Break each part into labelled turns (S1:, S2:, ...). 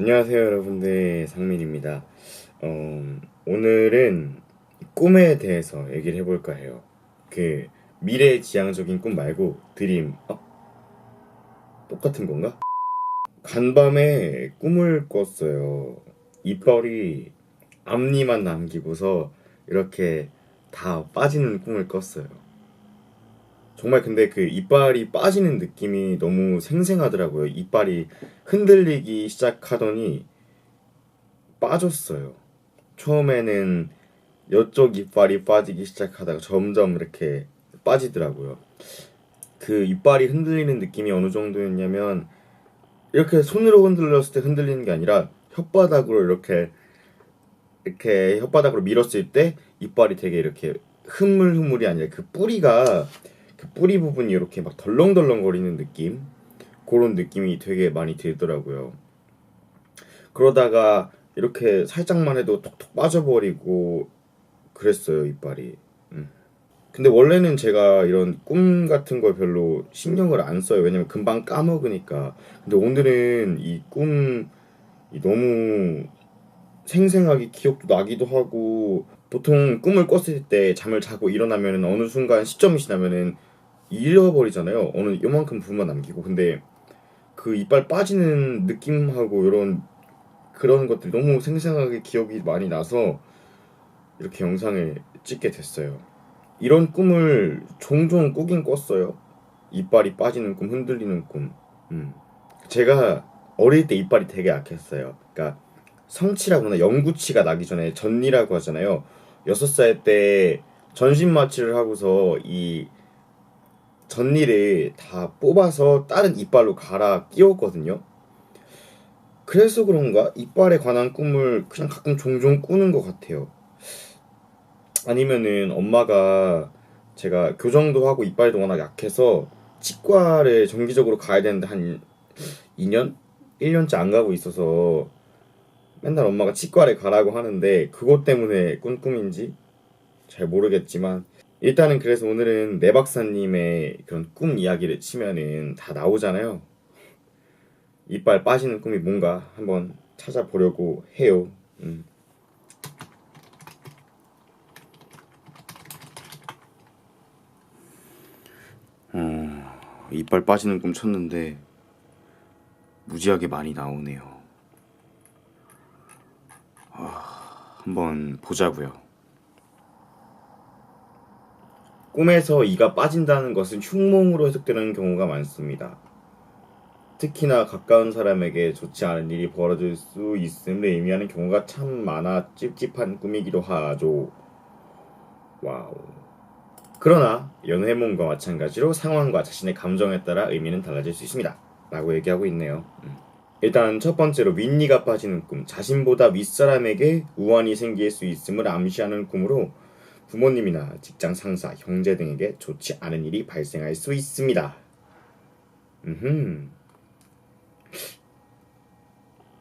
S1: 안녕하세요 여러분들 상민입니다. 어, 오늘은 꿈에 대해서 얘기를 해볼까 해요. 그 미래지향적인 꿈 말고 드림 어? 똑같은 건가? 간밤에 꿈을 꿨어요. 이빨이 앞니만 남기고서 이렇게 다 빠지는 꿈을 꿨어요. 정말 근데 그 이빨이 빠지는 느낌이 너무 생생하더라고요. 이빨이 흔들리기 시작하더니 빠졌어요. 처음에는 이쪽 이빨이 빠지기 시작하다가 점점 이렇게 빠지더라고요. 그 이빨이 흔들리는 느낌이 어느 정도였냐면 이렇게 손으로 흔들렸을 때 흔들리는 게 아니라 혓바닥으로 이렇게 이렇게 혓바닥으로 밀었을 때 이빨이 되게 이렇게 흐물흐물이 아니라 그 뿌리가 그 뿌리 부분이 이렇게 막 덜렁덜렁거리는 느낌 그런 느낌이 되게 많이 들더라고요. 그러다가 이렇게 살짝만 해도 톡톡 빠져버리고 그랬어요 이빨이. 음. 근데 원래는 제가 이런 꿈 같은 걸 별로 신경을 안 써요. 왜냐면 금방 까먹으니까. 근데 오늘은 이 꿈이 너무 생생하게 기억도 나기도 하고 보통 꿈을 꿨을 때 잠을 자고 일어나면 어느 순간 시점이 지나면은 잃어버리잖아요. 어느 요만큼 부분만 남기고 근데 그 이빨 빠지는 느낌하고 이런 그런 것들이 너무 생생하게 기억이 많이 나서 이렇게 영상을 찍게 됐어요. 이런 꿈을 종종 꾸긴 꿨어요. 이빨이 빠지는 꿈, 흔들리는 꿈. 음. 제가 어릴 때 이빨이 되게 약했어요. 그러니까 성치라거나 영구치가 나기 전에 전리라고 하잖아요. 여섯 살 때 전신 마취를 하고서 이 전리를 다 뽑아서 다른 이빨로 갈아 끼웠거든요. 그래서 그런가 이빨에 관한 꿈을 그냥 가끔 종종 꾸는 것 같아요. 아니면은 엄마가 제가 교정도 하고 이빨도 워낙 약해서 치과를 정기적으로 가야 되는데 한 2년? 1년째 안 가고 있어서 맨날 엄마가 치과를 가라고 하는데 그것 때문에 꾼 꿈인지 잘 모르겠지만 일단은 그래서 오늘은 내 박사님의 그런 꿈 이야기를 치면은 다 나오잖아요. 이빨 빠지는 꿈이 뭔가 한번 찾아보려고 해요. 음. 어, 이빨 빠지는 꿈 쳤는데 무지하게 많이 나오네요. 아, 한번 보자고요. 꿈에서 이가 빠진다는 것은 흉몽으로 해석되는 경우가 많습니다. 특히나 가까운 사람에게 좋지 않은 일이 벌어질 수 있음을 의미하는 경우가 참 많아 찝찝한 꿈이기도 하죠. 와우. 그러나 연회몽과 마찬가지로 상황과 자신의 감정에 따라 의미는 달라질 수 있습니다. 라고 얘기하고 있네요. 음. 일단 첫 번째로 윗니가 빠지는 꿈. 자신보다 윗사람에게 우환이 생길 수 있음을 암시하는 꿈으로 부모님이나 직장 상사, 형제 등에게 좋지 않은 일이 발생할 수 있습니다. 음.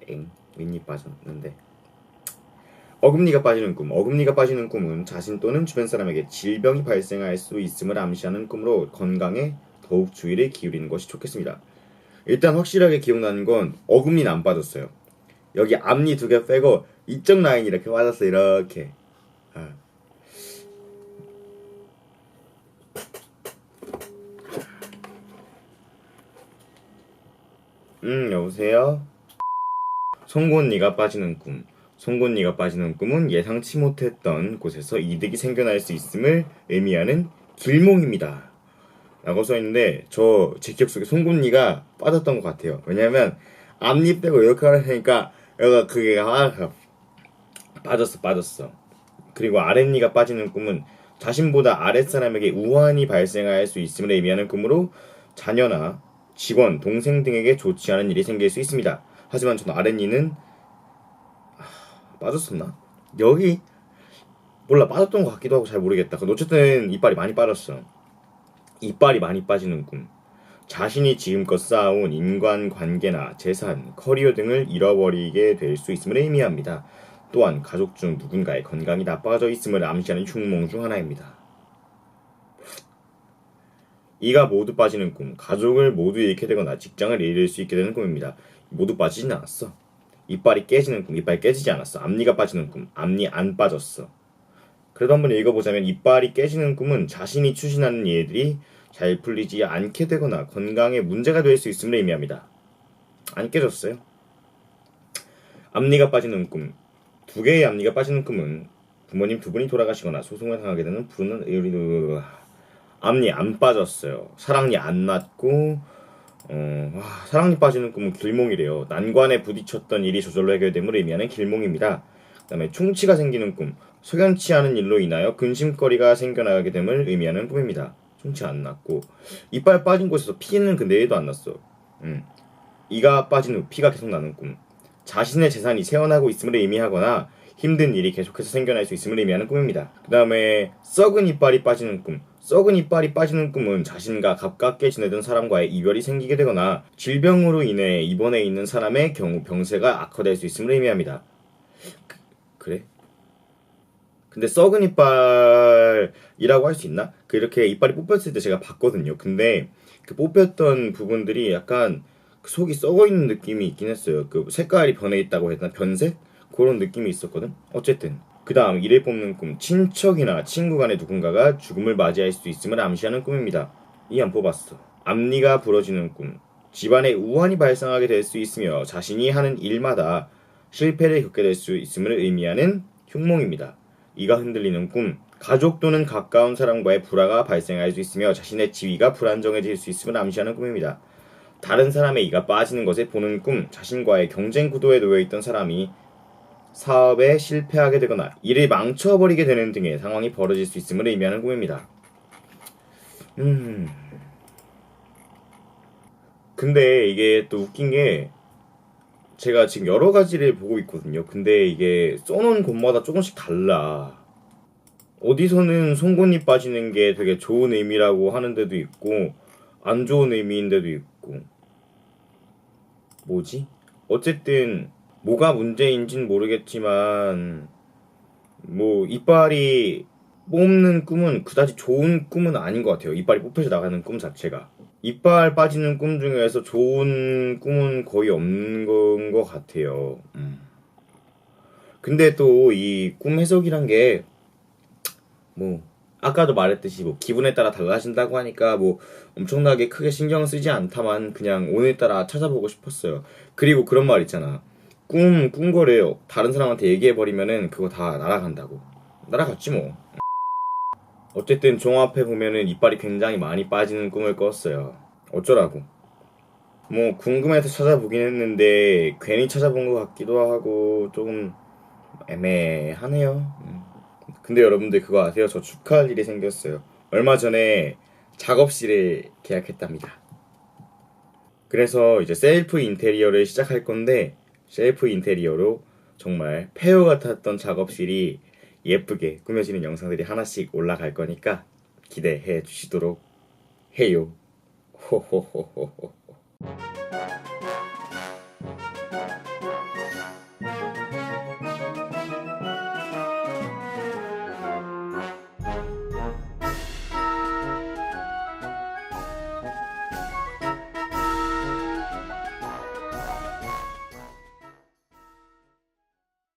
S1: 엥, 윗니 빠졌는데. 어금니가 빠지는 꿈. 어금니가 빠지는 꿈은 자신 또는 주변 사람에게 질병이 발생할 수 있음을 암시하는 꿈으로 건강에 더욱 주의를 기울이는 것이 좋겠습니다. 일단 확실하게 기억나는 건 어금니는 안 빠졌어요. 여기 앞니 두 개 빼고 이쪽 라인이 이렇게 빠졌어 이렇게. 아. 음 여보세요. 송곳니가 빠지는 꿈. 송곳니가 빠지는 꿈은 예상치 못했던 곳에서 이득이 생겨날 수 있음을 의미하는 길몽입니다. 라고 써있는데 저 제 기억 속에 송곳니가 빠졌던 것 같아요. 왜냐면 앞니 빼고 이렇게 하려니까 여기가 그게 아, 빠졌어 빠졌어. 그리고 아랫니가 빠지는 꿈은 자신보다 아랫사람에게 우환이 발생할 수 있음을 의미하는 꿈으로 자녀나 직원, 동생 등에게 좋지 않은 일이 생길 수 있습니다. 하지만 저는 아랫니는 아, 빠졌었나? 여기 몰라 빠졌던 것 같기도 하고 잘 모르겠다. 근데 어쨌든 이빨이 많이 빠졌어. 이빨이 많이 빠지는 꿈. 자신이 지금껏 쌓아온 인간관계나 재산, 커리어 등을 잃어버리게 될 수 있음을 의미합니다. 또한 가족 중 누군가의 건강이 나빠져 있음을 암시하는 흉몽 중 하나입니다. 이가 모두 빠지는 꿈. 가족을 모두 잃게 되거나 직장을 잃을 수 있게 되는 꿈입니다. 모두 빠지진 않았어. 이빨이 깨지는 꿈, 이빨이 깨지지 않았어. 앞니가 빠지는 꿈, 앞니 안 빠졌어. 그래도 한번 읽어보자면 이빨이 깨지는 꿈은 자신이 추진하는 일들이 잘 풀리지 않게 되거나 건강에 문제가 될 수 있음을 의미합니다. 안 깨졌어요. 앞니가 빠지는 꿈. 두 개의 앞니가 빠지는 꿈은 부모님 두 분이 돌아가시거나 소송을 당하게 되는 부르 앞니 안 빠졌어요. 사랑니 안 났고 어, 와, 사랑니 빠지는 꿈은 길몽이래요. 난관에 부딪혔던 일이 저절로 해결됨을 의미하는 길몽입니다. 그 다음에 충치가 생기는 꿈. 석연치 않은 일로 인하여 근심거리가 생겨나게 됨을 의미하는 꿈입니다. 충치 안 났고 이빨 빠진 곳에서 피는 근데 1도 안 났어. 음. 이가 빠진 후 피가 계속 나는 꿈. 자신의 재산이 새어나고 있음을 의미하거나 힘든 일이 계속해서 생겨날 수 있음을 의미하는 꿈입니다. 그 다음에 썩은 이빨이 빠지는 꿈. 썩은 이빨이 빠지는 꿈은 자신과 가깝게 지내던 사람과의 이별이 생기게 되거나 질병으로 인해 입원해 있는 사람의 경우 병세가 악화될 수 있음을 의미합니다. 그, 그래? 근데 썩은 이빨이라고 할 수 있나? 그 이렇게 이빨이 뽑혔을 때 제가 봤거든요. 근데 그 뽑혔던 부분들이 약간 그 속이 썩어 있는 느낌이 있긴 했어요. 그 색깔이 변해 있다고 했나? 변색? 그런 느낌이 있었거든. 어쨌든 그 다음 이를 뽑는 꿈 친척이나 친구 간의 누군가가 죽음을 맞이할 수 있음을 암시하는 꿈입니다. 이 안 뽑았어. 앞니가 부러지는 꿈 집안에 우환이 발생하게 될 수 있으며 자신이 하는 일마다 실패를 겪게 될 수 있음을 의미하는 흉몽입니다. 이가 흔들리는 꿈 가족 또는 가까운 사람과의 불화가 발생할 수 있으며 자신의 지위가 불안정해질 수 있음을 암시하는 꿈입니다. 다른 사람의 이가 빠지는 것을 보는 꿈, 자신과의 경쟁 구도에 놓여 있던 사람이 사업에 실패하게 되거나 일을 망쳐버리게 되는 등의 상황이 벌어질 수 있음을 의미하는 꿈입니다. 음. 근데 이게 또 웃긴 게 제가 지금 여러 가지를 보고 있거든요. 근데 이게 써놓은 곳마다 조금씩 달라. 어디서는 송곳니 빠지는 게 되게 좋은 의미라고 하는 데도 있고 안 좋은 의미인 데도 있고 뭐지? 어쨌든 뭐가 문제인진 모르겠지만 뭐 이빨이 뽑는 꿈은 그다지 좋은 꿈은 아닌 것 같아요. 이빨이 뽑혀서 나가는 꿈 자체가 이빨 빠지는 꿈 중에서 좋은 꿈은 거의 없는 것 같아요. 음. 근데 또 이 꿈 해석이란 게 뭐 아까도 말했듯이 뭐 기분에 따라 달라진다고 하니까 뭐 엄청나게 크게 신경 쓰지 않다만 그냥 오늘따라 찾아보고 싶었어요. 그리고 그런 말 있잖아. 꿈, 꾼 거를 다른 사람한테 얘기해버리면은 그거 다 날아간다고. 날아갔지 뭐. 어쨌든 종합해 보면은 이빨이 굉장히 많이 빠지는 꿈을 꿨어요. 어쩌라고. 뭐 궁금해서 찾아보긴 했는데 괜히 찾아본 것 같기도 하고 조금 애매하네요. 음. 근데 여러분들 그거 아세요? 저 축하할 일이 생겼어요. 얼마 전에 작업실을 계약했답니다. 그래서 이제 셀프 인테리어를 시작할 건데 셀프 인테리어로 정말 폐허 같았던 작업실이 예쁘게 꾸며지는 영상들이 하나씩 올라갈 거니까 기대해 주시도록 해요. 호호호호호.